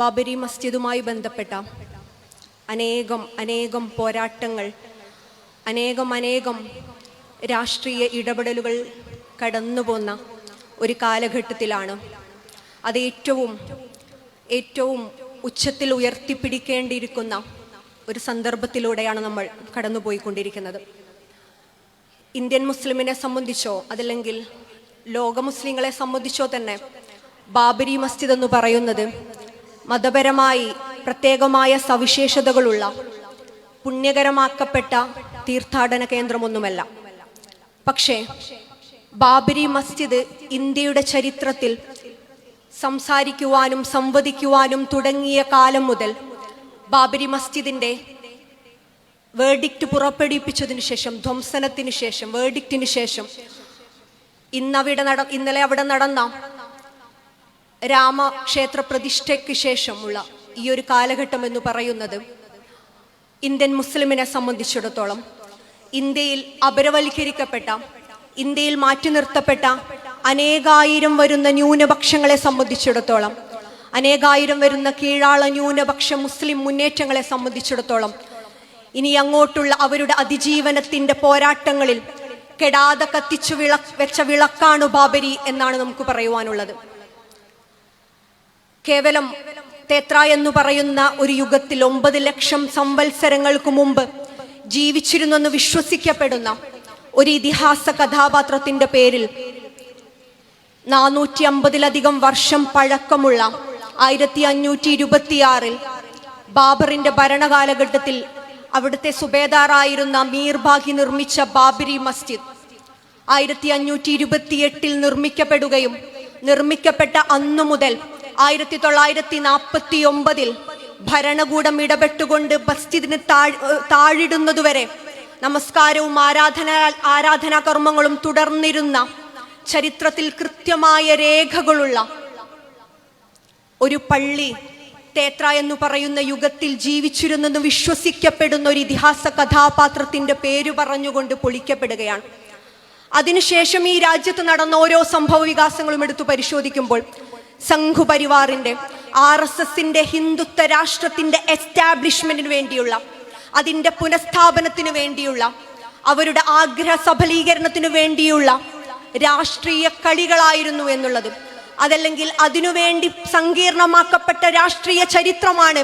ബാബരി മസ്ജിദുമായി ബന്ധപ്പെട്ട അനേകം അനേകം പോരാട്ടങ്ങൾ അനേകം അനേകം രാഷ്ട്രീയ ഇടപെടലുകൾ കടന്നു പോന്ന ഒരു കാലഘട്ടത്തിലാണ്. അത് ഏറ്റവും ഏറ്റവും ഉച്ചത്തിൽ ഉയർത്തിപ്പിടിക്കേണ്ടിയിരിക്കുന്ന ഒരു സന്ദർഭത്തിലൂടെയാണ് നമ്മൾ കടന്നുപോയിക്കൊണ്ടിരിക്കുന്നത്. ഇന്ത്യൻ മുസ്ലിമിനെ സംബന്ധിച്ചോ അതല്ലെങ്കിൽ ലോക മുസ്ലിങ്ങളെ സംബന്ധിച്ചോ തന്നെ ബാബരി മസ്ജിദ് എന്ന് പറയുന്നത് മതപരമായി പ്രത്യേകമായ സവിശേഷതകളുള്ള പുണ്യകരമാക്കപ്പെട്ട തീർത്ഥാടന കേന്ദ്രമൊന്നുമല്ല. പക്ഷേ ബാബരി മസ്ജിദ് ഇന്ത്യയുടെ ചരിത്രത്തിൽ സംസാരിക്കുവാനും സംവദിക്കുവാനും തുടങ്ങിയ കാലം മുതൽ ബാബരി മസ്ജിദിന്റെ വേർഡിക്റ്റ് പുറപ്പെടുവിപ്പിച്ചതിന് ശേഷം ധ്വംസനത്തിന് ശേഷം വേർഡിക്റ്റിന് ശേഷം ഇന്നവിടെ നട ഇന്നലെ അവിടെ നടന്ന രാമക്ഷേത്ര പ്രതിഷ്ഠയ്ക്ക് ശേഷമുള്ള ഈ ഒരു കാലഘട്ടം എന്ന് പറയുന്നത് ഇന്ത്യൻ മുസ്ലിമിനെ സംബന്ധിച്ചിടത്തോളം ഇന്ത്യയിൽ അപരവൽക്കരിക്കപ്പെട്ട ഇന്ത്യയിൽ മാറ്റി നിർത്തപ്പെട്ട അനേകായിരം വരുന്ന ന്യൂനപക്ഷങ്ങളെ സംബന്ധിച്ചിടത്തോളം അനേകായിരം വരുന്ന കീഴാള ന്യൂനപക്ഷ മുസ്ലിം മുന്നേറ്റങ്ങളെ സംബന്ധിച്ചിടത്തോളം ഇനി അങ്ങോട്ടുള്ള അവരുടെ അതിജീവനത്തിന്റെ പോരാട്ടങ്ങളിൽ കെടാതെ കത്തിച്ചു വിള വെച്ച വിളക്കാണ് ബാബരി എന്നാണ് നമുക്ക് പറയുവാനുള്ളത്. കേവലം തേത്ര എന്ന് പറയുന്ന ഒരു യുഗത്തിൽ ഒമ്പത് ലക്ഷം സംവത്സരങ്ങൾക്ക് മുമ്പ് ജീവിച്ചിരുന്നെന്ന് വിശ്വസിക്കപ്പെടുന്ന ഒരു ഇതിഹാസ കഥാപാത്രത്തിന്റെ പേരിൽ നാനൂറ്റി അമ്പതിലധികം വർഷം പഴക്കമുള്ള ആയിരത്തി അഞ്ഞൂറ്റി ഇരുപത്തിയാറിൽ ബാബറിന്റെ ഭരണകാലഘട്ടത്തിൽ അവിടുത്തെ സുബേദാറായിരുന്ന മീർബാഗി നിർമ്മിച്ച ബാബരി മസ്ജിദ് ആയിരത്തി അഞ്ഞൂറ്റി ഇരുപത്തിയെട്ടിൽ നിർമ്മിക്കപ്പെടുകയും നിർമ്മിക്കപ്പെട്ട അന്നു മുതൽ ആയിരത്തി തൊള്ളായിരത്തി നാൽപ്പത്തി ഒമ്പതിൽ ഭരണകൂടം ഇടപെട്ടുകൊണ്ട് മസ്ജിദിന് താഴ് താഴിടുന്നതുവരെ നമസ്കാരവും ആരാധന ആരാധനാ കർമ്മങ്ങളും തുടർന്നിരുന്ന ചരിത്രത്തിൽ കൃത്യമായ രേഖകളുള്ള ഒരു പള്ളി തേത്ര എന്ന് പറയുന്ന യുഗത്തിൽ ജീവിച്ചിരുന്നെന്ന് വിശ്വസിക്കപ്പെടുന്ന ഒരു ഇതിഹാസ കഥാപാത്രത്തിന്റെ പേര് പറഞ്ഞുകൊണ്ട് പൊളിക്കപ്പെടുകയാണ്. അതിനുശേഷം ഈ രാജ്യത്ത് നടന്ന ഓരോ സംഭവ വികാസങ്ങളും എടുത്തു പരിശോധിക്കുമ്പോൾ സംഘുപരിവാറിന്റെ ആർ എസ് എസിന്റെ ഹിന്ദുത്വ രാഷ്ട്രത്തിന്റെ എസ്റ്റാബ്ലിഷ്മെന്റിന് വേണ്ടിയുള്ള അതിന്റെ പുനഃസ്ഥാപനത്തിന് വേണ്ടിയുള്ള അവരുടെ ആഗ്രഹ സഫലീകരണത്തിന് വേണ്ടിയുള്ള രാഷ്ട്രീയ കളികളായിരുന്നു എന്നുള്ളത്. അതല്ലെങ്കിൽ അതിനുവേണ്ടി സങ്കീർണമാക്കപ്പെട്ട രാഷ്ട്രീയ ചരിത്രമാണ്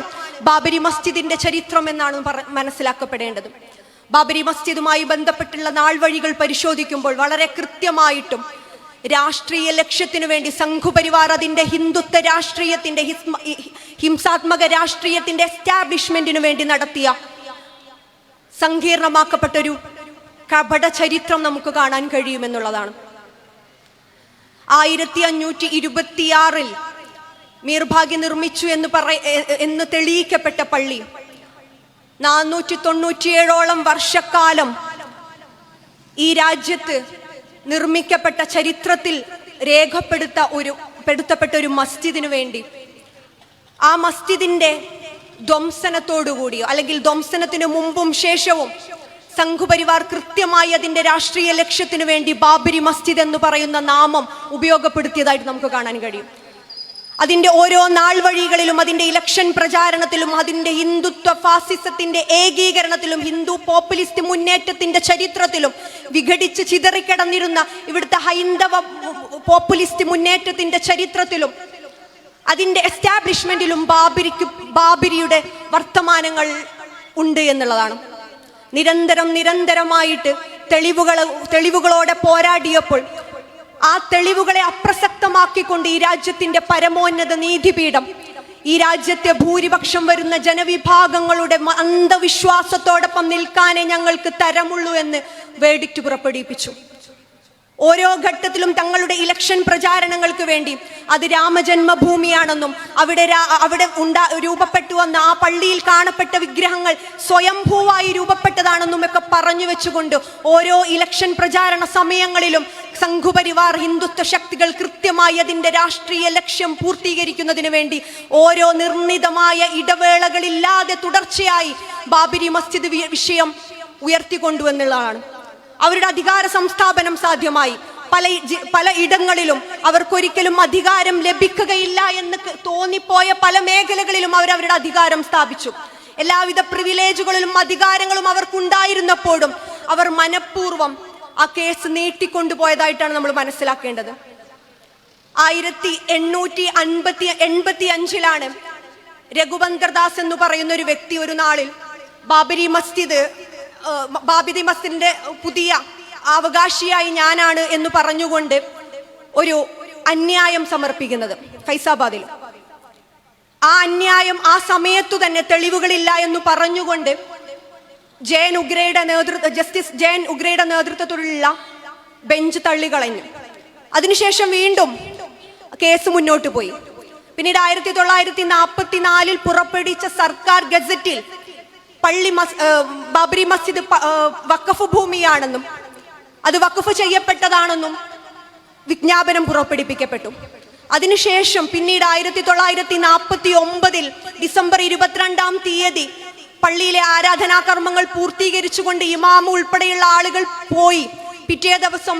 ബാബരി മസ്ജിദിന്റെ ചരിത്രം എന്നാണ് മനസ്സിലാക്കപ്പെടേണ്ടത്. ബാബരി മസ്ജിദുമായി ബന്ധപ്പെട്ടുള്ള നാൾവഴികൾ പരിശോധിക്കുമ്പോൾ വളരെ കൃത്യമായിട്ടും രാഷ്ട്രീയ ലക്ഷ്യത്തിനു വേണ്ടി സംഘുപരിവാർ അതിന്റെ ഹിന്ദുത്വ രാഷ്ട്രീയത്തിന്റെ ഹിംസാത്മക രാഷ്ട്രീയത്തിന്റെ എസ്റ്റാബ്ലിഷ്മെന്റിനു വേണ്ടി നടത്തിയ സങ്കീർണമാക്കപ്പെട്ടൊരു കപട ചരിത്രം നമുക്ക് കാണാൻ കഴിയുമെന്നുള്ളതാണ്. ആയിരത്തി അഞ്ഞൂറ്റി ഇരുപത്തിയാറിൽ മീർഭാഗ്യ നിർമ്മിച്ചു എന്ന് പറ എന്ന് തെളിയിക്കപ്പെട്ട പള്ളി നാനൂറ്റി തൊണ്ണൂറ്റിയേഴോളം വർഷക്കാലം ഈ രാജ്യത്ത് നിർമ്മിക്കപ്പെട്ട ചരിത്രത്തിൽ രേഖപ്പെടുത്ത ഒരു പെടുത്തപ്പെട്ട ഒരു മസ്ജിദിനു വേണ്ടി. ആ മസ്ജിദിന്റെ ധ്വംസനത്തോടുകൂടിയോ അല്ലെങ്കിൽ ധ്വംസനത്തിന് മുമ്പും ശേഷവും സംഘുപരിവാർ കൃത്യമായി അതിന്റെ രാഷ്ട്രീയ ലക്ഷ്യത്തിനു വേണ്ടി ബാബരി മസ്ജിദ് എന്ന് പറയുന്ന നാമം ഉപയോഗപ്പെടുത്തിയതായിട്ട് നമുക്ക് കാണാൻ കഴിയും. അതിന്റെ ഓരോ നാൾ വഴികളിലും അതിന്റെ ഇലക്ഷൻ പ്രചാരണത്തിലും അതിന്റെ ഹിന്ദുത്വ ഫാസിസത്തിന്റെ ഏകീകരണത്തിലും ഹിന്ദു പോപ്പുലിസ്റ്റ് മുന്നേറ്റത്തിന്റെ ചരിത്രത്തിലും വിഘടിച്ച് ചിതറിക്കിടന്നിരുന്ന ഇവിടുത്തെ ഹൈന്ദവ പോപ്പുലിസ്റ്റ് മുന്നേറ്റത്തിന്റെ ചരിത്രത്തിലും അതിന്റെ എസ്റ്റാബ്ലിഷ്മെന്റിലും ബാബരിക്ക് ബാബരിയുടെ വർത്തമാനങ്ങൾ ഉണ്ട് എന്നുള്ളതാണ്. നിരന്തരം നിരന്തരമായിട്ട് തെളിവുകൾ തെളിവുകളോടെ പോരാടിയപ്പോൾ ആ തെളിവുകളെ അപ്രസക്തമാക്കിക്കൊണ്ട് ഈ രാജ്യത്തിന്റെ പരമോന്നത നീതിപീഠം ഈ രാജ്യത്തെ ഭൂരിപക്ഷം വരുന്ന ജനവിഭാഗങ്ങളുടെ അന്ധവിശ്വാസത്തോടൊപ്പം നിൽക്കാനേ ഞങ്ങൾക്ക് തരമുള്ളൂ എന്ന് വേഡിക്റ്റ് പുറപ്പെടുവിപ്പിച്ചു. ഓരോ ഘട്ടത്തിലും തങ്ങളുടെ ഇലക്ഷൻ പ്രചാരണങ്ങൾക്ക് വേണ്ടി. അത് രാമജന്മഭൂമിയാണെന്നും അവിടെ അവിടെ ഉണ്ടാ രൂപപ്പെട്ടു വന്ന ആ പള്ളിയിൽ കാണപ്പെട്ട വിഗ്രഹങ്ങൾ സ്വയംഭൂവായി രൂപപ്പെട്ടതാണെന്നും ഒക്കെ പറഞ്ഞു വെച്ചുകൊണ്ട് ഓരോ ഇലക്ഷൻ പ്രചാരണ സമയങ്ങളിലും സംഘുപരിവാർ ഹിന്ദുത്വ ശക്തികൾ കൃത്യമായി അതിന്റെ രാഷ്ട്രീയ ലക്ഷ്യം പൂർത്തീകരിക്കുന്നതിന് വേണ്ടി ഓരോ നിർണിതമായ ഇടവേളകളില്ലാതെ തുടർച്ചയായി ബാബരി മസ്ജിദ് വിഷയം ഉയർത്തിക്കൊണ്ടുവന്നുള്ളതാണ്. അവരുടെ അധികാര സംസ്ഥാപനം സാധ്യമായി. പല പല ഇടങ്ങളിലും അവർക്കൊരിക്കലും അധികാരം ലഭിക്കുകയില്ല എന്ന് തോന്നിപ്പോയ പല മേഖലകളിലും അവർ അവരുടെ അധികാരം സ്ഥാപിച്ചു. എല്ലാവിധ പ്രിവിലേജുകളിലും അധികാരങ്ങളും അവർക്കുണ്ടായിരുന്നപ്പോഴും അവർ മനഃപൂർവം ആ കേസ് നീട്ടിക്കൊണ്ടുപോയതായിട്ടാണ് നമ്മൾ മനസ്സിലാക്കേണ്ടത്. ആയിരത്തി എണ്ണൂറ്റി അൻപത്തി എൺപത്തി അഞ്ചിലാണ് രഘുവന്തർദാസ് എന്ന് പറയുന്ന ഒരു വ്യക്തി ഒരു നാളിൽ ബാബരി മസ്ജിദ് ആ, മസ്തിന്റെ പുതിയ അവകാശിയായി ഞാനാണ് എന്ന് പറഞ്ഞുകൊണ്ട് ഒരു അന്യായം സമർപ്പിക്കുന്നത് ഫൈസാബാദിൽ. ആ അന്യായം ആ സമയത്തു തന്നെ തെളിവുകളില്ല എന്ന് പറഞ്ഞുകൊണ്ട് ജയൻ ഉഗ്രയുടെ നേതൃത്വ ജസ്റ്റിസ് ജയൻ ഉഗ്രയുടെ നേതൃത്വത്തിലുള്ള ബെഞ്ച് തള്ളിക്കളഞ്ഞു. അതിനുശേഷം വീണ്ടും കേസ് മുന്നോട്ട് പോയി. പിന്നീട് ആയിരത്തി തൊള്ളായിരത്തി നാൽപ്പത്തി നാലിൽ പുറപ്പെടുവിച്ച സർക്കാർ ഗസറ്റിൽ പള്ളി ബാബരി മസ്ജിദ് വക്കഫ് ഭൂമിയാണെന്നും അത് വക്കഫ് ചെയ്യപ്പെട്ടതാണെന്നും വിജ്ഞാപനം പുറപ്പെടുവിക്കപ്പെട്ടു. അതിനുശേഷം പിന്നീട് ആയിരത്തി തൊള്ളായിരത്തി നാൽപ്പത്തി ഒമ്പതിൽ ഡിസംബർ ഇരുപത്തിരണ്ടാം തീയതി പള്ളിയിലെ ആരാധനാ കർമ്മങ്ങൾ പൂർത്തീകരിച്ചുകൊണ്ട് ഇമാമ ഉൾപ്പെടെയുള്ള ആളുകൾ പോയി. പിറ്റേ ദിവസം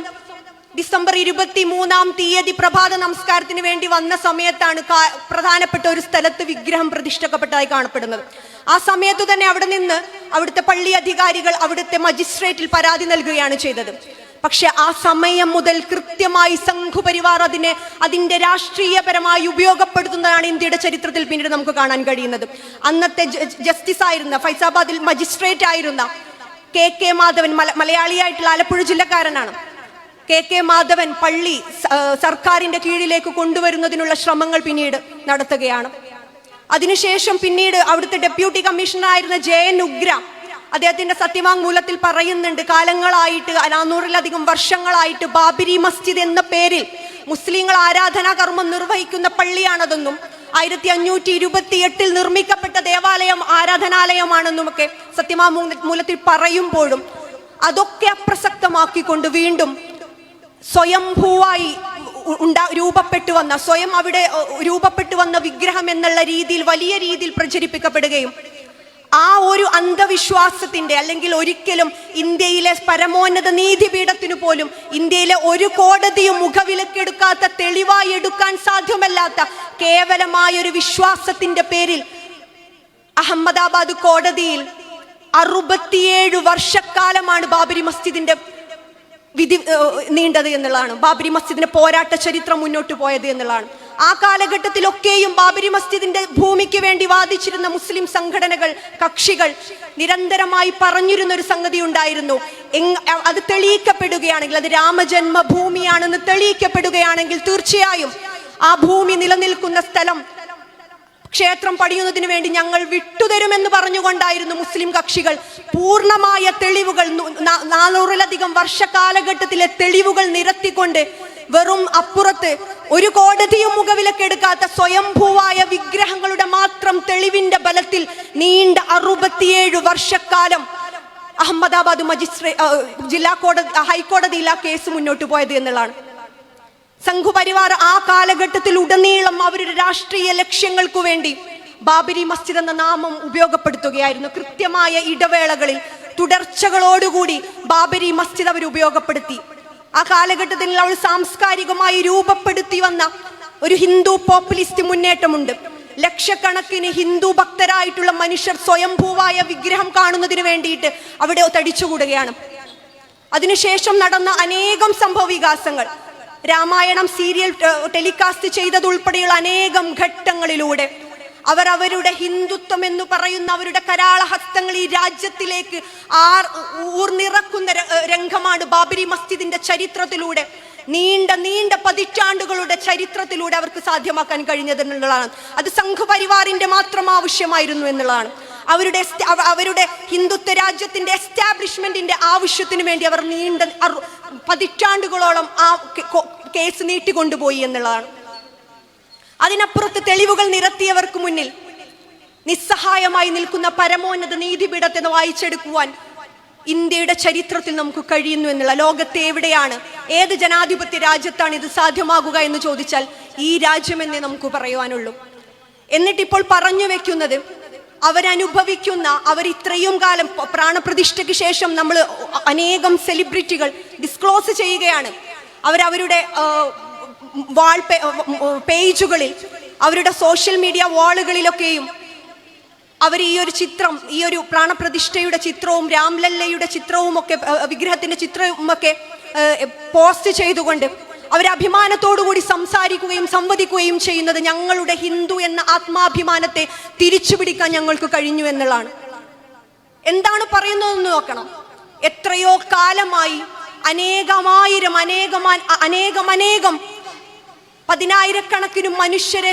ഡിസംബർ ഇരുപത്തി മൂന്നാം തീയതി പ്രഭാത നമസ്കാരത്തിന് വേണ്ടി വന്ന സമയത്താണ് പ്രധാനപ്പെട്ട ഒരു സ്ഥലത്ത് വിഗ്രഹം പ്രതിഷ്ഠിക്കപ്പെട്ടതായി കാണപ്പെടുന്നത്. ആ സമയത്ത് തന്നെ അവിടെ നിന്ന് അവിടുത്തെ പള്ളി അധികാരികൾ അവിടുത്തെ മജിസ്ട്രേറ്റിൽ പരാതി നൽകുകയാണ് ചെയ്തത്. പക്ഷെ ആ സമയം മുതൽ കൃത്യമായി സംഘുപരിവാർ അതിനെ അതിന്റെ രാഷ്ട്രീയപരമായി ഉപയോഗപ്പെടുത്തുന്നതാണ് ഇന്ത്യയുടെ ചരിത്രത്തിൽ പിന്നീട് നമുക്ക് കാണാൻ കഴിയുന്നത്. അന്നത്തെ ജസ്റ്റിസ് ആയിരുന്ന ഫൈസാബാദിൽ മജിസ്ട്രേറ്റ് ആയിരുന്ന കെ കെ മാധവൻ മല മലയാളിയായിട്ടുള്ള ആലപ്പുഴ ജില്ലക്കാരനാണ്. കെ കെ മാധവൻ പള്ളി സർക്കാരിന്റെ കീഴിലേക്ക് കൊണ്ടുവരുന്നതിനുള്ള ശ്രമങ്ങൾ പിന്നീട് നടത്തുകയാണ്. അതിനുശേഷം പിന്നീട് അവിടുത്തെ ഡെപ്യൂട്ടി കമ്മീഷണർ ആയിരുന്ന ജയൻ ഉഗ്ര അദ്ദേഹത്തിന്റെ സത്യവാങ്മൂലത്തിൽ പറയുന്നുണ്ട് കാലങ്ങളായിട്ട് നാനൂറിലധികം വർഷങ്ങളായിട്ട് ബാബരി മസ്ജിദ് എന്ന പേരിൽ മുസ്ലിങ്ങൾ ആരാധനാ കർമ്മം നിർവഹിക്കുന്ന പള്ളിയാണതെന്നും ആയിരത്തി അഞ്ഞൂറ്റി ഇരുപത്തി എട്ടിൽ നിർമ്മിക്കപ്പെട്ട ദേവാലയം ആരാധനാലയമാണെന്നും ആരാധനാലയമാണെന്നുമൊക്കെ സത്യമാമൂലത്തിൽ പറയുമ്പോഴും അതൊക്കെ അപ്രസക്തമാക്കിക്കൊണ്ട് വീണ്ടും സ്വയംഭൂവായി ഉണ്ടാ രൂപപ്പെട്ടു വന്ന സ്വയം അവിടെ രൂപപ്പെട്ടു വന്ന വിഗ്രഹം എന്നുള്ള രീതിയിൽ വലിയ രീതിയിൽ പ്രചരിപ്പിക്കപ്പെടുകയും ആ ഒരു അന്ധവിശ്വാസത്തിന്റെ അല്ലെങ്കിൽ ഒരിക്കലും ഇന്ത്യയിലെ പരമോന്നത നീതിപീഠത്തിനു പോലും ഇന്ത്യയിലെ ഒരു കോടതിയും മുഖവിലക്കെടുക്കാത്ത തെളിവായി എടുക്കാൻ സാധ്യമല്ലാത്ത കേവലമായ ഒരു വിശ്വാസത്തിന്റെ പേരിൽ അഹമ്മദാബാദ് കോടതിയിൽ അറുപത്തിയേഴ് വർഷക്കാലമാണ് ബാബരി മസ്ജിദിന്റെ വിധി നീണ്ടത് എന്നുള്ളതാണ്. ബാബരി മസ്ജിദിന്റെ പോരാട്ട ചരിത്രം മുന്നോട്ട് പോയത് എന്നുള്ളതാണ്. ആ കാലഘട്ടത്തിലൊക്കെയും ബാബരി മസ്ജിദിന്റെ ഭൂമിക്ക് വേണ്ടി വാദിച്ചിരുന്ന മുസ്ലിം സംഘടനകൾ കക്ഷികൾ നിരന്തരമായി പറഞ്ഞിരുന്ന ഒരു സംഗതി ഉണ്ടായിരുന്നു. അത് തെളിയിക്കപ്പെടുകയാണെങ്കിൽ അത് രാമജന്മഭൂമിയാണെന്ന് തെളിയിക്കപ്പെടുകയാണെങ്കിൽ തീർച്ചയായും ആ ഭൂമി നിലനിൽക്കുന്ന സ്ഥലം ക്ഷേത്രം പണിയുന്നതിന് വേണ്ടി ഞങ്ങൾ വിട്ടുതരുമെന്ന് പറഞ്ഞുകൊണ്ടായിരുന്നു മുസ്ലിം കക്ഷികൾ. പൂർണമായ തെളിവുകൾ നാനൂറിലധികം വർഷകാലഘട്ടത്തിലെ തെളിവുകൾ നിരത്തിക്കൊണ്ട് വെറും അപ്പുറത്ത് ഒരു കോടതിയും മുഖവിലക്കെടുക്കാത്ത സ്വയംഭൂവായ വിഗ്രഹങ്ങളുടെ മാത്രം തെളിവിന്റെ ബലത്തിൽ നീണ്ട അറുപത്തിയേഴ് വർഷക്കാലം അഹമ്മദാബാദ് മജിസ്ട്രേ ജില്ലാ കോടതി ഹൈക്കോടതിയിൽ ആ കേസ് മുന്നോട്ട് പോയത് എന്നുള്ളതാണ്. സംഘുപരിവാർ ആ കാലഘട്ടത്തിൽ ഉടനീളം അവരുടെ രാഷ്ട്രീയ ലക്ഷ്യങ്ങൾക്കു വേണ്ടി ബാബരി മസ്ജിദ് എന്ന നാമം ഉപയോഗപ്പെടുത്തുകയായിരുന്നു. കൃത്യമായ ഇടവേളകളിൽ തുടർച്ചകളോടുകൂടി ബാബരി മസ്ജിദ് അവർ ഉപയോഗപ്പെടുത്തി. ആ കാലഘട്ടത്തിൽ അവൾ സാംസ്കാരികമായി രൂപപ്പെടുത്തി വന്ന ഒരു ഹിന്ദു പോപ്പുലിസ്റ്റ് മുന്നേറ്റമുണ്ട്. ലക്ഷക്കണക്കിന് ഹിന്ദു ഭക്തരായിട്ടുള്ള മനുഷ്യർ സ്വയംഭൂവായ വിഗ്രഹം കാണുന്നതിന് വേണ്ടിയിട്ട് അവിടെ തടിച്ചുകൂടുകയാണ്. അതിനുശേഷം നടന്ന അനേകം സംഭവ വികാസങ്ങൾ രാമായണം സീരിയൽ ടെലികാസ്റ്റ് ചെയ്തതുൾപ്പെടെയുള്ള അനേകം ഘട്ടങ്ങളിലൂടെ അവർ അവരുടെ ഹിന്ദുത്വം എന്ന് പറയുന്ന അവരുടെ കരാളഹസ്തങ്ങൾ ഈ രാജ്യത്തിലേക്ക് ആർ ഊർന്നിറക്കുന്ന രംഗമാണ് ബാബരി മസ്ജിദിന്റെ ചരിത്രത്തിലൂടെ നീണ്ട നീണ്ട പതിറ്റാണ്ടുകളുടെ ചരിത്രത്തിലൂടെ അവർക്ക് സാധ്യമാക്കാൻ കഴിഞ്ഞത് എന്നുള്ളതാണ്. അത് സംഘപരിവാറിന്റെ മാത്രം ആവശ്യമായിരുന്നു എന്നുള്ളതാണ്. അവരുടെ അവരുടെ ഹിന്ദുത്വ രാജ്യത്തിന്റെ എസ്റ്റാബ്ലിഷ്മെന്റിന്റെ ആവശ്യത്തിന് വേണ്ടി അവർ നീണ്ട പതിറ്റാണ്ടുകളോളം ആ കേസ് നീട്ടിക്കൊണ്ടുപോയി എന്നുള്ളതാണ്. അതിനപ്പുറത്ത് തെളിവുകൾ നിരത്തിയവർക്ക് മുന്നിൽ നിസ്സഹായമായി നിൽക്കുന്ന പരമോന്നത നീതിപീഠത്തെ വായിച്ചെടുക്കുവാൻ ഇന്ത്യയുടെ ചരിത്രത്തിൽ നമുക്ക് കഴിയുന്നു എന്നുള്ള ലോകത്തെ എവിടെയാണ് ഏത് ജനാധിപത്യ രാജ്യത്താണ് ഇത് സാധ്യമാകുക എന്ന് ചോദിച്ചാൽ ഈ രാജ്യമെന്നേ നമുക്ക് പറയുവാനുള്ളൂ. എന്നിട്ടിപ്പോൾ പറഞ്ഞു വെക്കുന്നത് അവരനുഭവിക്കുന്ന അവർ ഇത്രയും കാലം പ്രാണപ്രതിഷ്ഠയ്ക്ക് ശേഷം നമ്മൾ അനേകം സെലിബ്രിറ്റികൾ ഡിസ്ക്ലോസ് ചെയ്യുകയാണ്. അവരവരുടെ വാൾ പേജുകളിൽ അവരുടെ സോഷ്യൽ മീഡിയ വാളുകളിലൊക്കെയും അവർ ഈ ഒരു ചിത്രം ഈ ഒരു പ്രാണപ്രതിഷ്ഠയുടെ ചിത്രവും രാംലല്ലയുടെ ചിത്രവും ഒക്കെ വിഗ്രഹത്തിന്റെ ചിത്രവും ഒക്കെ പോസ്റ്റ് ചെയ്തുകൊണ്ട് അവർ അഭിമാനത്തോടുകൂടി സംസാരിക്കുകയും സംവദിക്കുകയും ചെയ്യുന്നത് ഞങ്ങളുടെ ഹിന്ദു എന്ന ആത്മാഭിമാനത്തെ തിരിച്ചുപിടിക്കാൻ ഞങ്ങൾക്ക് കഴിഞ്ഞു എന്നുള്ളതാണ്. എന്താണ് പറയുന്നതെന്ന് നോക്കണം. എത്രയോ കാലമായി അനേകമായിരം അനേകമാൻ അനേകം അനേകം പതിനായിരക്കണക്കിന് മനുഷ്യരെ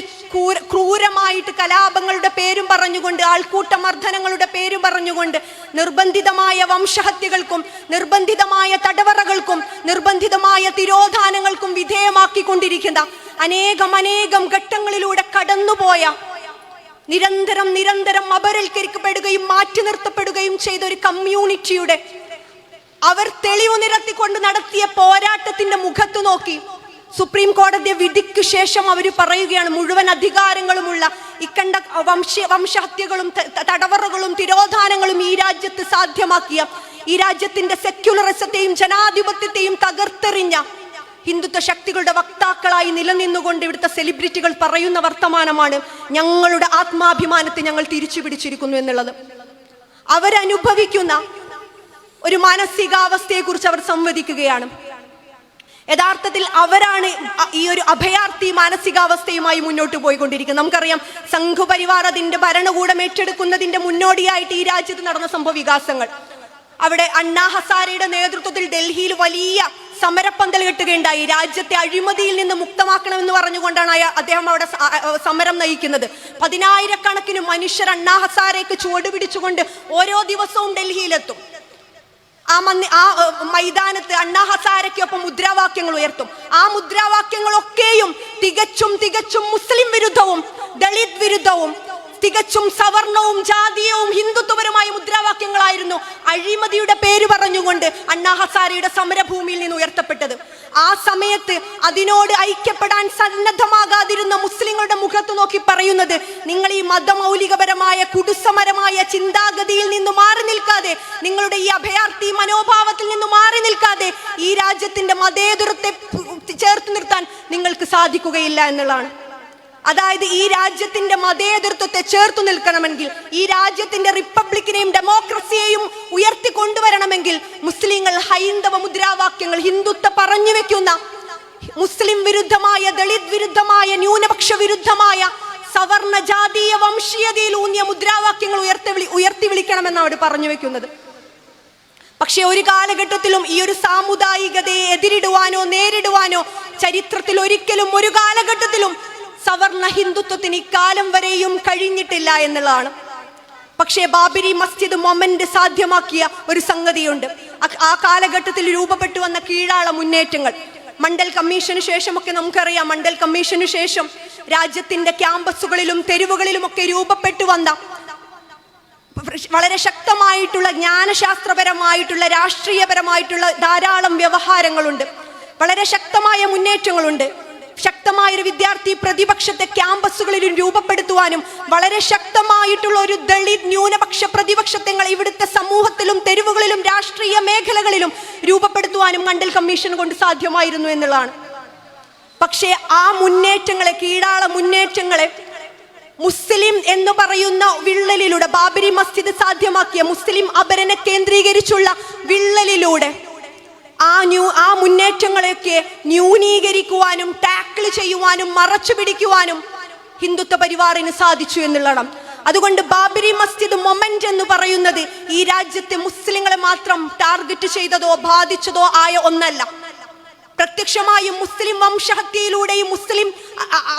ക്രൂരമായിട്ട് കലാപങ്ങളുടെ പേരും പറഞ്ഞുകൊണ്ട് ആൾക്കൂട്ട മർദ്ദനങ്ങളുടെ പേരും പറഞ്ഞുകൊണ്ട് നിർബന്ധിതമായ വംശഹത്യകൾക്കും നിർബന്ധിതമായ തടവറകൾക്കും നിർബന്ധിതമായ തിരോധാനങ്ങൾക്കും വിധേയമാക്കിക്കൊണ്ടിരിക്കുന്ന അനേകം അനേകം ഘട്ടങ്ങളിലൂടെ കടന്നുപോയ നിരന്തരം നിരന്തരം അപരൽക്കരിക്കപ്പെടുകയും മാറ്റി നിർത്തപ്പെടുകയും ചെയ്ത ഒരു കമ്മ്യൂണിറ്റിയുടെ അവർ തെളിവ് നിരത്തിക്കൊണ്ട് നടത്തിയ പോരാട്ടത്തിന്റെ മുഖത്ത് നോക്കി സുപ്രീം കോടതി വിധിക്ക് ശേഷം അവർ പറയുകയാണ് മുഴുവൻ അധികാരങ്ങളുമുള്ള ഇക്കണ്ട വംശ വംശഹത്യകളും തടവറകളും തിരോധാനങ്ങളും ഈ രാജ്യത്ത് സാധ്യമാക്കിയ ഈ രാജ്യത്തിന്റെ സെക്യുലറിസത്തെയും ജനാധിപത്യത്തെയും തകർത്തെറിഞ്ഞ ഹിന്ദുത്വ ശക്തികളുടെ വക്താക്കളായി നിലനിന്നുകൊണ്ട് ഇവിടുത്തെ സെലിബ്രിറ്റികൾ പറയുന്ന വർത്തമാനമാണ് ഞങ്ങളുടെ ആത്മാഭിമാനത്തെ ഞങ്ങൾ തിരിച്ചു പിടിച്ചിരിക്കുന്നു എന്നുള്ളത്. അവരനുഭവിക്കുന്ന ഒരു മാനസികാവസ്ഥയെക്കുറിച്ച് അവർ സംവദിക്കുകയാണ്. യഥാർത്ഥത്തിൽ അവരാണ് ഈ ഒരു അഭയാർത്ഥി മാനസികാവസ്ഥയുമായി മുന്നോട്ട് പോയിക്കൊണ്ടിരിക്കുന്നത്. നമുക്കറിയാം സംഘപരിവാർ അതിന്റെ ഭരണകൂടം ഏറ്റെടുക്കുന്നതിന്റെ മുന്നോടിയായിട്ട് ഈ രാജ്യത്ത് നടന്ന സംഭവ വികാസങ്ങൾ. അവിടെ അണ്ണാ ഹസാരയുടെ നേതൃത്വത്തിൽ ഡൽഹിയിൽ വലിയ സമരപ്പന്തൽ കെട്ടുകയുണ്ടായി. രാജ്യത്തെ അഴിമതിയിൽ നിന്ന് മുക്തമാക്കണമെന്ന് പറഞ്ഞുകൊണ്ടാണ് അയാൾ അദ്ദേഹം അവിടെ സമരം നയിക്കുന്നത്. പതിനായിരക്കണക്കിന് മനുഷ്യർ അണ്ണാ ഹസാരയ്ക്ക് ചുവട് പിടിച്ചുകൊണ്ട് ഓരോ ദിവസവും ഡൽഹിയിലെത്തും. ആ മന്ദി ആ മൈതാനത്ത് അണ്ണാ ഹസാരയ്ക്കൊപ്പം മുദ്രാവാക്യങ്ങൾ ഉയർത്തും. ആ മുദ്രാവാക്യങ്ങളൊക്കെയും തികച്ചും തികച്ചും മുസ്ലിം വിരുദ്ധവും ദളിത് വിരുദ്ധവും തികച്ചും സവർണവും ജാതീയവും ഹിന്ദുത്വപരമായ മുദ്രാവാക്യങ്ങളായിരുന്നു അഴിമതിയുടെ പേര് പറഞ്ഞുകൊണ്ട് അണ്ണാ ഹസാരയുടെ സമരഭൂമിയിൽ നിന്ന് ഉയർത്തപ്പെട്ടത്. ആ സമയത്ത് അതിനോട് ഐക്യപ്പെടാൻ സന്നദ്ധമാകാതിരുന്ന മുസ്ലിങ്ങളുടെ മുഖത്ത് നോക്കി പറയുന്നത് നിങ്ങൾ ഈ മതമൗലികപരമായ കുടുസമരമായ ചിന്താഗതിയിൽ നിന്ന് മാറി നിൽക്കാതെ നിങ്ങളുടെ ഈ അഭയാർത്ഥി മനോഭാവത്തിൽ നിന്ന് മാറി നിൽക്കാതെ ഈ രാജ്യത്തിന്റെ മതേതരത്തെ ചേർത്ത് നിർത്താൻ നിങ്ങൾക്ക് സാധിക്കുകയില്ല എന്നുള്ളതാണ്. അതായത് ഈ രാജ്യത്തിന്റെ മതേതൃത്വത്തെ ചേർത്തു നിൽക്കണമെങ്കിൽ ഈ രാജ്യത്തിന്റെ റിപ്പബ്ലിക്കിനെയും ഡെമോക്രസിയെയും ഉയർത്തി കൊണ്ടുവരണമെങ്കിൽ മുസ്ലിങ്ങൾ ഹൈന്ദവ മുദ്രാവാക്യങ്ങൾ ഹിന്ദുത്വ പറഞ്ഞു വെക്കുന്ന മുസ്ലിം വിരുദ്ധമായ ദളിത് വിരുദ്ധമായ ന്യൂനപക്ഷ വിരുദ്ധമായ സവർണ ജാതീയ വംശീയതയിൽ ഊന്നിയ മുദ്രാവാക്യങ്ങൾ ഉയർത്തി വിളി ഉയർത്തി വിളിക്കണമെന്നാണ് അവിടെ പറഞ്ഞു വെക്കുന്നത്. പക്ഷെ ഒരു കാലഘട്ടത്തിലും ഈ ഒരു സാമുദായികതയെ എതിരിടുവാനോ നേരിടുവാനോ ചരിത്രത്തിൽ ഒരിക്കലും ഒരു കാലഘട്ടത്തിലും സവർണ ഹിന്ദുത്വത്തിന് ഇക്കാലം വരെയും കഴിഞ്ഞിട്ടില്ല എന്നുള്ളതാണ്. പക്ഷേ ബാബരി മസ്ജിദ് മൊമെന്റ് സാധ്യമാക്കിയ ഒരു സംഗതിയുണ്ട്. ആ- കാലഘട്ടത്തിൽ രൂപപ്പെട്ടു വന്ന കീഴാള മുന്നേറ്റങ്ങൾ. മണ്ഡൽ കമ്മീഷന് ശേഷമൊക്കെ നമുക്കറിയാം. മണ്ഡൽ കമ്മീഷന് ശേഷം രാജ്യത്തിന്റെ ക്യാമ്പസുകളിലും തെരുവുകളിലുമൊക്കെ രൂപപ്പെട്ടു വന്ന വളരെ ശക്തമായിട്ടുള്ള ജ്ഞാനശാസ്ത്രപരമായിട്ടുള്ള രാഷ്ട്രീയപരമായിട്ടുള്ള ധാരാളം വ്യവഹാരങ്ങളുണ്ട്. വളരെ ശക്തമായ മുന്നേറ്റങ്ങളുണ്ട്. ശക്തമായ ഒരു വിദ്യാർത്ഥി പ്രതിപക്ഷത്തെ ക്യാമ്പസുകളിലും രൂപപ്പെടുത്തുവാനും വളരെ ശക്തമായിട്ടുള്ള ഒരു ദളിത് ന്യൂനപക്ഷ പ്രതിപക്ഷത്തെങ്ങൾ ഇവിടുത്തെ സമൂഹത്തിലും തെരുവുകളിലും രാഷ്ട്രീയ മേഖലകളിലും രൂപപ്പെടുത്തുവാനും മണ്ഡൽ കമ്മീഷൻ കൊണ്ട് സാധ്യമായിരുന്നു എന്നുള്ളതാണ്. പക്ഷേ ആ മുന്നേറ്റങ്ങളെ കീഴാള മുന്നേറ്റങ്ങളെ മുസ്ലിം എന്ന് പറയുന്ന വിള്ളലിലൂടെ ബാബരി മസ്ജിദ് സാധ്യമാക്കിയ മുസ്ലിം അപരനെ കേന്ദ്രീകരിച്ചുള്ള വിള്ളലിലൂടെ ആ ന്യൂ ആ മുന്നേറ്റങ്ങളെയൊക്കെ ന്യൂനീകരിക്കുവാനും ടാക്കിൾ ചെയ്യുവാനും മറച്ചു പിടിക്കുവാനും ഹിന്ദുത്വ പരിവാറിന് സാധിച്ചു എന്നുള്ളതാണ്. അതുകൊണ്ട് ബാബരി മസ്ജിദ് മൊമെന്റ് എന്ന് പറയുന്നത് ഈ രാജ്യത്തെ മുസ്ലിങ്ങളെ മാത്രം ടാർഗറ്റ് ചെയ്തതോ ബാധിച്ചതോ ആയ ഒന്നല്ല. പ്രത്യക്ഷമായും മുസ്ലിം വംശഹത്യയിലൂടെയും മുസ്ലിം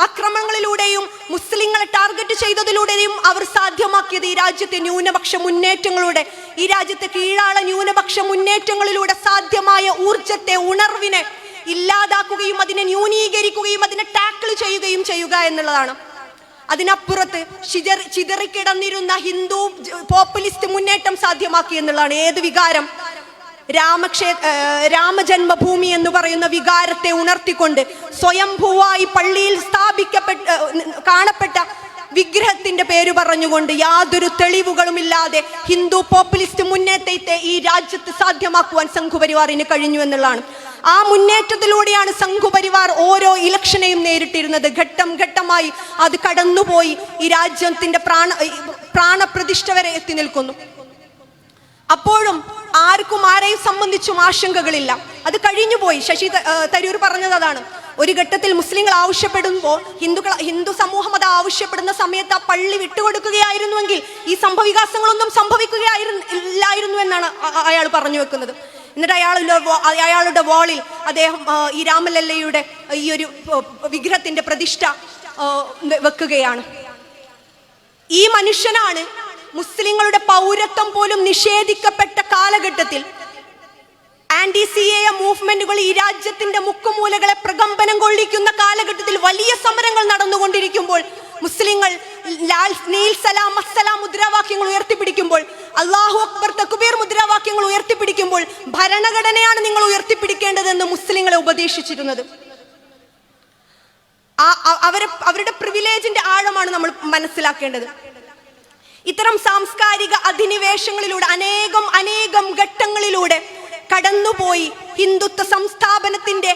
ആക്രമണങ്ങളിലൂടെയും മുസ്ലിങ്ങളെ ടാർഗറ്റ് ചെയ്തതിലൂടെയും അവർ സാധ്യമാക്കിയത് ഈ രാജ്യത്തെ ന്യൂനപക്ഷ മുന്നേറ്റങ്ങളുടെ. ഈ രാജ്യത്തെ കീഴാള ന്യൂനപക്ഷ മുന്നേറ്റങ്ങളിലൂടെ സാധ്യമായ ഊർജത്തെ ഉണർവിനെ ഇല്ലാതാക്കുകയും അതിനെ ന്യൂനീകരിക്കുകയും അതിനെ ടാക്കിൾ ചെയ്യുകയും ചെയ്യുക എന്നുള്ളതാണ്. അതിനപ്പുറത്ത് ചിതറി ചിതറിക്കിടന്നിരുന്ന ഹിന്ദു പോപ്പുലിസ്റ്റ് മുന്നേറ്റം സാധ്യമാക്കി എന്നുള്ളതാണ്. ഏത് വികാരം? രാമക്ഷേ രാമജന്മഭൂമി എന്ന് പറയുന്ന വികാരത്തെ ഉണർത്തിക്കൊണ്ട് സ്വയംഭൂവായി പള്ളിയിൽ സ്ഥാപിക്കപ്പെട്ട കാണപ്പെട്ട വിഗ്രഹത്തിന്റെ പേര് പറഞ്ഞുകൊണ്ട് യാതൊരു തെളിവുകളുമില്ലാതെ ഹിന്ദു പോപ്പുലിസ്റ്റ് മുന്നേറ്റത്തെ ഈ രാജ്യത്ത് സാധ്യമാക്കുവാൻ സംഘുപരിവാറിന് കഴിഞ്ഞു എന്നുള്ളതാണ്. ആ മുന്നേറ്റത്തിലൂടെയാണ് സംഘുപരിവാർ ഓരോ ഇലക്ഷനെയും നേരിട്ടിരുന്നത്. ഘട്ടം ഘട്ടമായി അത് കടന്നുപോയി. ഈ രാജ്യത്തിന്റെ പ്രാണ പ്രാണപ്രതിഷ്ഠ വരെ എത്തി നിൽക്കുന്നു. അപ്പോഴും ആർക്കും ആരെയും സംബന്ധിച്ചും ആശങ്കകളില്ല. അത് കഴിഞ്ഞുപോയി. ശശി തരൂർ പറഞ്ഞത് അതാണ്. ഒരു ഘട്ടത്തിൽ മുസ്ലിങ്ങൾ ആവശ്യപ്പെടുമ്പോൾ ഹിന്ദുക്കൾ ഹിന്ദു സമൂഹം അത് ആവശ്യപ്പെടുന്ന സമയത്ത് ആ പള്ളി വിട്ടുകൊടുക്കുകയായിരുന്നുവെങ്കിൽ ഈ സംഭവവികാസങ്ങളൊന്നും സംഭവിക്കുകയായിരുന്നു ഇല്ലായിരുന്നു എന്നാണ് അയാൾ പറഞ്ഞു വെക്കുന്നത്. എന്നിട്ട് അയാളുടെ അയാളുടെ വാളിൽ അദ്ദേഹം ഈ രാമലല്ലയുടെ ഈ ഒരു വിഗ്രഹത്തിന്റെ പ്രതിഷ്ഠ വെക്കുകയാണ്. ഈ മനുഷ്യനാണ് മുസ്ലിങ്ങളുടെ പൗരത്വം പോലും നിഷേധിക്കപ്പെട്ട കാലഘട്ടത്തിൽ ആന്റി സി എ മൂവ്മെന്റുകൾ ഈ രാജ്യത്തിന്റെ മുക്കുമൂലകളെ പ്രകമ്പനം കൊള്ളിക്കുന്ന കാലഘട്ടത്തിൽ വലിയ സമരങ്ങൾ നടന്നുകൊണ്ടിരിക്കുമ്പോൾ മുസ്ലിങ്ങൾ ലാൽ നീൽ സലാം അസ്സലാം മുദ്രാവാക്യങ്ങൾ ഉയർത്തിപ്പിടിക്കുമ്പോൾ അള്ളാഹു അക്ബർ തക്കുബീർ മുദ്രാവാക്യങ്ങൾ ഉയർത്തിപ്പിടിക്കുമ്പോൾ ഭരണഘടനയാണ് നിങ്ങൾ ഉയർത്തിപ്പിടിക്കേണ്ടതെന്ന് മുസ്ലിങ്ങളെ ഉപദേശിച്ചിരുന്നത്. ആ അവരെ അവരുടെ പ്രിവിലേജിന്റെ ആഴമാണ് നമ്മൾ മനസ്സിലാക്കേണ്ടത്. ഇത്തരം സാംസ്കാരിക അധിനിവേശങ്ങളിലൂടെ അനേകം അനേകം ഘട്ടങ്ങളിലൂടെ കടന്നുപോയി ഹിന്ദുത്വ സംസ്ഥാപനത്തിന്റെ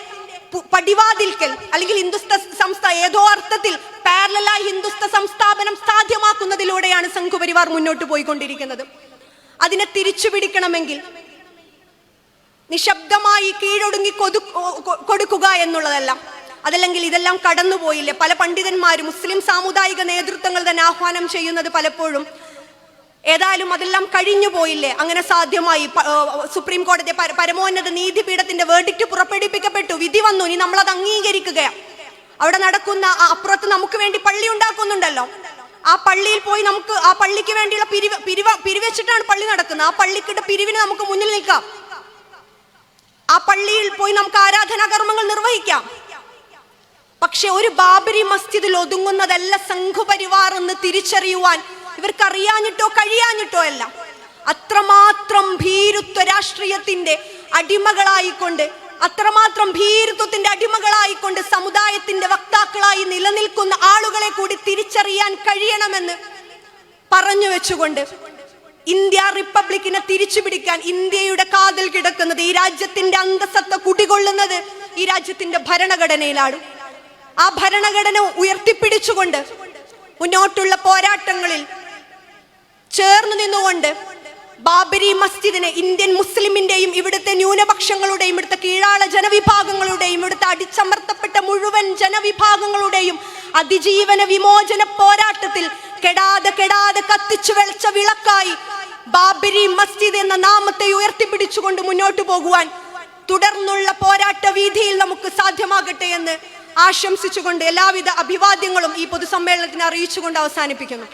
പടിവാതിൽക്കൽ അല്ലെങ്കിൽ ഹിന്ദുസ്ഥ സംസ്ഥ ഏതോ അർത്ഥത്തിൽ പാരലായി ഹിന്ദുസ്ഥ സംസ്ഥാപനം സാധ്യമാക്കുന്നതിലൂടെയാണ് സംഘപരിവാർ മുന്നോട്ട് പോയിക്കൊണ്ടിരിക്കുന്നത്. അതിനെ തിരിച്ചു പിടിക്കണമെങ്കിൽ നിശബ്ദമായി കീഴൊടുങ്ങി കൊതു കൊടുക്കുക എന്നുള്ളതല്ല. അതല്ലെങ്കിൽ ഇതെല്ലാം കടന്നുപോയില്ലേ? പല പണ്ഡിതന്മാരും മുസ്ലിം സാമുദായിക നേതൃത്വങ്ങൾ തന്നെ ആഹ്വാനം ചെയ്യുന്നത് പലപ്പോഴും ഏതായാലും അതെല്ലാം കഴിഞ്ഞു പോയില്ലേ? അങ്ങനെ സാധ്യമായി. സുപ്രീം കോടതി പരമോന്നത നീതിപീഠത്തിന്റെ വേർഡിക്റ്റ് പുറപ്പെടുപ്പിക്കപ്പെട്ടു വിധി വന്നു. ഇനി നമ്മൾ അത് അംഗീകരിക്കുകയാണ് അവിടെ നടക്കുന്ന അപ്പുറത്ത് നമുക്ക് വേണ്ടി പള്ളി ഉണ്ടാക്കുന്നുണ്ടല്ലോ. ആ പള്ളിയിൽ പോയി നമുക്ക് ആ പള്ളിക്ക് വേണ്ടിയുള്ള പിരിവ് പിരിവ പിരിവെച്ചിട്ടാണ് പള്ളി നടക്കുന്നത്. ആ പള്ളിക്കിട്ട് പിരിവിന് നമുക്ക് മുന്നിൽ നിൽക്കാം. ആ പള്ളിയിൽ പോയി നമുക്ക് ആരാധനാ കർമ്മങ്ങൾ നിർവഹിക്കാം. പക്ഷെ ഒരു ബാബരി മസ്ജിദിൽ ഒതുങ്ങുന്നതല്ല സംഘപരിവാർ എന്ന് തിരിച്ചറിയുവാൻ ഇവർക്ക് അറിയാഞ്ഞിട്ടോ കഴിയാഞ്ഞിട്ടോ അല്ല. അത്രമാത്രം ഭീരുത്വ രാഷ്ട്രീയത്തിന്റെ അടിമകളായിക്കൊണ്ട് അത്രമാത്രം ഭീരുത്വത്തിന്റെ അടിമകളായിക്കൊണ്ട് സമുദായത്തിന്റെ വക്താക്കളായി നിലനിൽക്കുന്ന ആളുകളെ കൂടി തിരിച്ചറിയാൻ കഴിയണമെന്ന് പറഞ്ഞു വെച്ചുകൊണ്ട് ഇന്ത്യ റിപ്പബ്ലിക്കിനെ തിരിച്ചു പിടിക്കാൻ ഇന്ത്യയുടെ കാതിൽ കിടക്കുന്നത് ഈ രാജ്യത്തിന്റെ അന്തസത്ത കുടികൊള്ളുന്നത് ഈ രാജ്യത്തിന്റെ ഭരണഘടനയിലാണ്. ആ ഭരണഘടന ഉയർത്തിപ്പിടിച്ചുകൊണ്ട് മുന്നോട്ടുള്ള പോരാട്ടങ്ങളിൽ ചേർന്ന് നിന്നുകൊണ്ട് ബാബരി മസ്ജിദിനെ ഇന്ത്യൻ മുസ്ലിമിന്റെയും ഇവിടുത്തെ ന്യൂനപക്ഷങ്ങളുടെയും ഇവിടുത്തെ കീഴാള ജനവിഭാഗങ്ങളുടെയും ഇവിടുത്തെ അടിച്ചമർത്തപ്പെട്ട മുഴുവൻ ജനവിഭാഗങ്ങളുടെയും അതിജീവന വിമോചന പോരാട്ടത്തിൽ കെടാതെ കെടാതെ കത്തിച്ചു വെളിച്ച വിളക്കായി ബാബരി മസ്ജിദ് എന്ന നാമത്തെ ഉയർത്തിപ്പിടിച്ചുകൊണ്ട് മുന്നോട്ടു പോകുവാൻ തുടർന്നുള്ള പോരാട്ട വീതിയിൽ നമുക്ക് സാധ്യമാകട്ടെ എന്ന് ആശംസിച്ചുകൊണ്ട് എല്ലാവിധ അഭിവാദ്യങ്ങളും ഈ പൊതുസമ്മേളനത്തിന് അറിയിച്ചുകൊണ്ട് അവസാനിപ്പിക്കുന്നു.